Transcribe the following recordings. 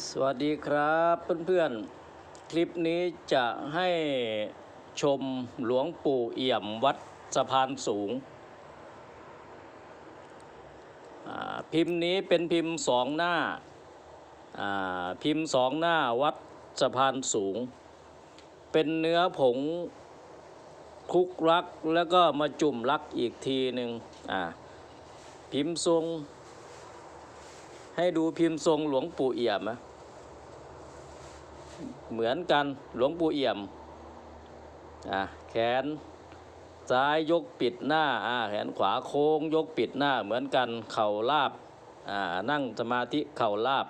สวัสดีครับเพื่อนๆ คลิปนี้จะให้ชมหลวงปู่เอี่ยมวัดสะพานสูง พิมพ์นี้เป็นพิมพ์สองหน้า พิมพ์สองหน้าวัดสะพานสูง เป็นเนื้อผงคลุกรักแล้วก็มาจุ่มรักอีกทีหนึ่งพิมพ์ทรง ให้ดูพิมพ์ทรงหลวงปู่เอี่ยมนะเหมือนกันหลวงปู่เอี่ยมอะแขนซ้ายยกปิดหน้าอ่าแขนขวาโค้งยกปิดหน้าเหมือนกันเข่าลาบอ่านั่งสมาธิเข่าลาบ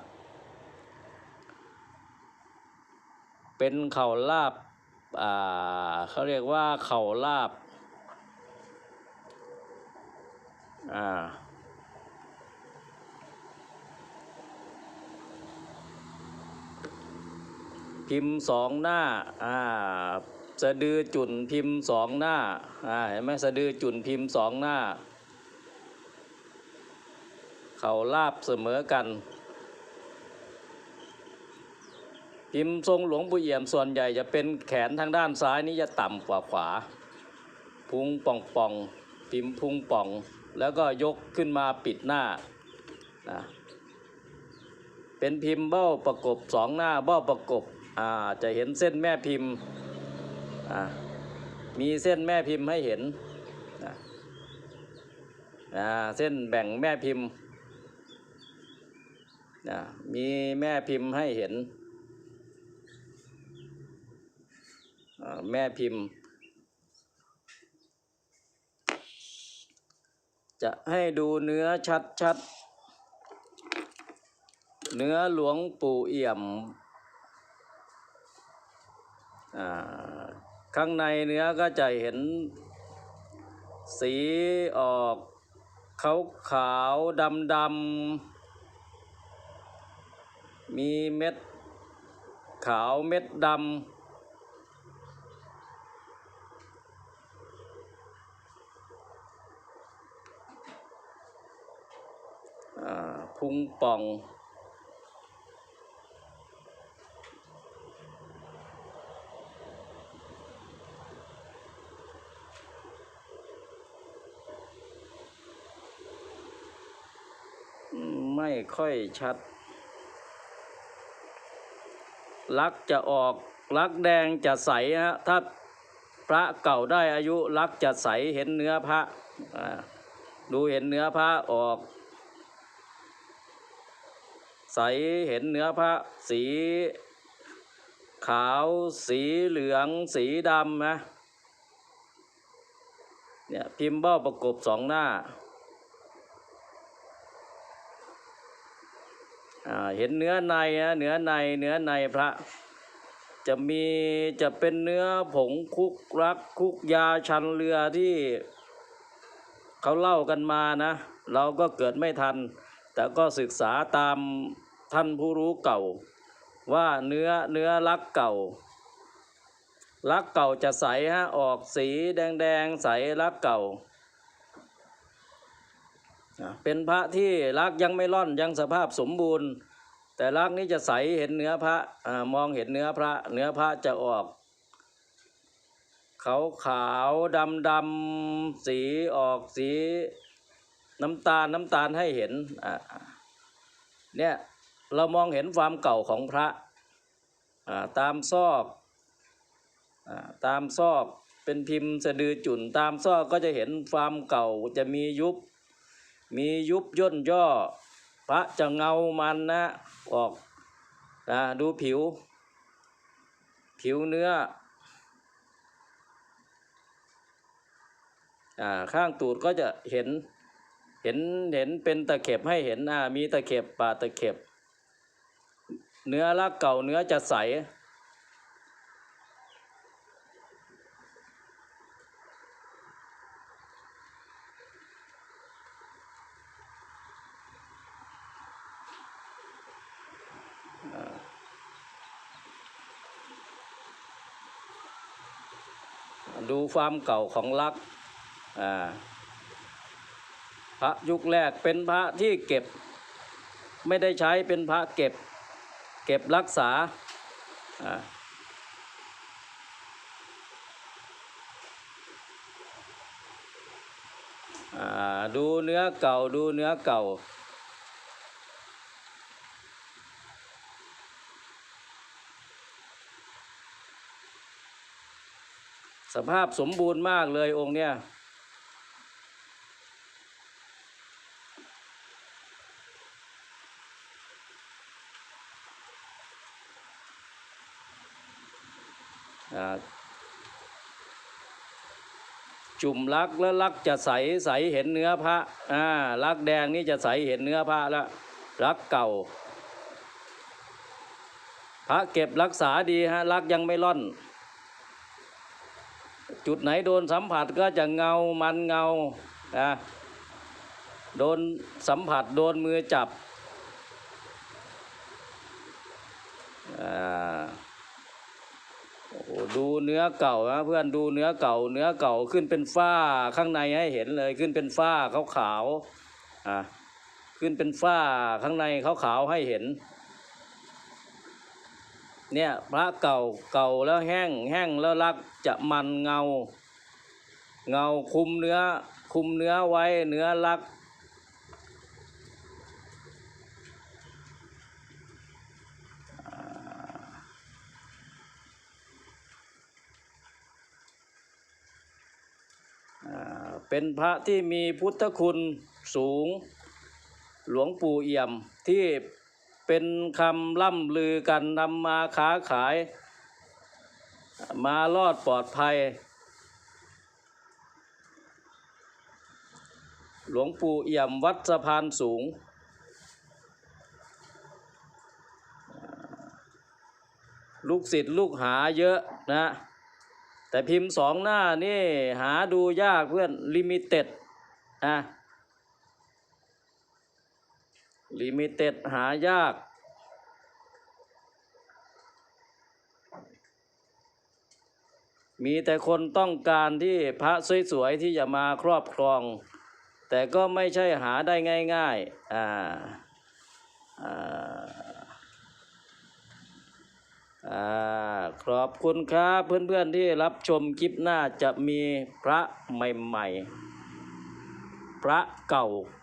เป็นเข่าลาบอ่าเขาเรียกว่าเข่าลาบอ่า พิมพ์สองหน้าอ่าสะดือจุ่นพิมพ์สองหน้าอ่าเห็นไหมสะดือจุ่นพิมพ์สองหน้า เขาลาบเสมอกัน พิมพ์ทรงหลวงปู่เอี่ยมส่วนใหญ่จะเป็นแขนทางด้านซ้ายนี้จะต่ำกว่าขวา พุงป่องป่องพิมพ์พุงป่อง แล้วก็ยกขึ้นมาปิดหน้านะเป็นพิมพ์เบ้าประกบสองหน้าเบ้าประกบ จะเห็นเส้นแม่พิมพ์ มีเส้นแม่พิมพ์ให้เห็น เส้นแบ่งแม่พิมพ์ มีแม่พิมพ์ให้เห็น แม่พิมพ์ จะให้ดูเนื้อชัดๆ เนื้อหลวงปู่เอี่ยม ข้างในเนื้อก็จะเห็นสีออกขาวขาวดำดำมีเม็ดขาวเม็ดดำพุงป่อง ค่อยชัด ลักจะออกลักแดงจะใสฮะถ้าพระเก่าได้อายุลักจะใสเห็นเนื้อพระอ่าดูเห็นเนื้อพระออก ใสเห็นเนื้อพระสี ขาวสีเหลืองสีดำนะเนี่ยพิมพ์เบ้าประกบสองหน้า อ่า เห็นเนื้อในนะเนื้อในเนื้อในพระ จะมีจะเป็นเนื้อผงคุกรักคุกยาชันเรือที่เขาเล่ากันมานะ เราก็เกิดไม่ทัน แต่ก็ศึกษาตามท่านผู้รู้เก่า ว่าเนื้อเนื้อรักเก่ารักเก่าจะใสฮะออกสีแดงแดงๆใสรักเก่า เป็นพระที่รักยังไม่ร่อนยังสภาพสมบูรณ์ แต่รักนี้จะใสเห็นเนื้อพระอมองเห็นเนื้อพระ เนื้อพระจะออกขาวขาวดำดำสีออกสีน้ำตาลน้ำตาลให้เห็นเนี่ยเรามองเห็นความเก่าของพระตามซอกอตามซอกเป็นพิมพ์สะดือจุ่นตามซอกก็จะเห็นความเก่าจะมียุบ มียุบย่นย่อ พระจะเงามันนะออกนะดูผิว ผิวเนื้ออ่าข้างตูดก็จะเห็นเห็นเห็นเป็นตะเข็บให้เห็นอ่ามีตะเข็บป่าตะเข็บ เนื้อรักเก่าเนื้อจะใส ดูความเก่าของลักษณ์พระยุคแรกเป็นพระที่เก็บ ไม่ได้ใช้เป็นพระเก็บ เก็บรักษาดูเนื้อเก่าดูเนื้อเก่า สภาพสมบูรณ์มากเลยองค์เนี้ยจุ่มลักแล้วลักจะใสใสเห็นเนื้อพระอ่าลักแดงนี่จะใสเห็นเนื้อพระแล้วลักเก่า พระเก็บรักษาดีฮะลักยังไม่ล่อน จุดไหนโดนสัมผัสก็จะเงามันเงาอะโดนสัมผัสโดนมือจับดูเนื้อเก่านะเพื่อนดูเนื้อเก่า เนื้อเก่าขึ้นเป็นฝ้าข้างในให้เห็นเลยขึ้นเป็นฝ้าขาวขาวๆอะขึ้นเป็นฝ้าข้างในขาวขาวๆให้เห็น เนี่ยพระเก่าเก่าแล้วแห้งแห้งแล้วรักจะมันเงา เงาคุมเนื้อคุมเนื้อไว้เนื้อรักอ่าเป็นพระที่มีพุทธคุณสูงหลวงปู่เอี่ยมที่ เป็นคำล่ำลือกันนำมาค้าขาย มารอดปลอดภัย หลวงปู่เอี่ยมวัดสะพานสูง ลูกศิษย์ลูกหาเยอะนะ แต่พิมพ์สองหน้านี่หาดูยากเพื่อนลิมิเต็ดนะ ลิมิเต็ดหายาก มีแต่คนต้องการที่พระสวยๆที่จะมาครอบครอง แต่ก็ไม่ใช่หาได้ง่ายๆอ่าอ่าอ่าขอบคุณครับเพื่อนๆที่รับชมคลิปหน้าจะมีพระใหม่ๆ พระเก่าอ่า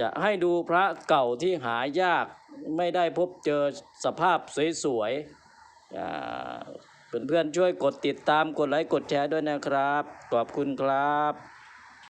จะให้ดูพระเก่าที่หายากไม่ได้พบเจอสภาพสวยๆเพื่อนๆช่วยกดติดตามกดไลค์กดแชร์ด้วยนะครับ ขอบคุณครับ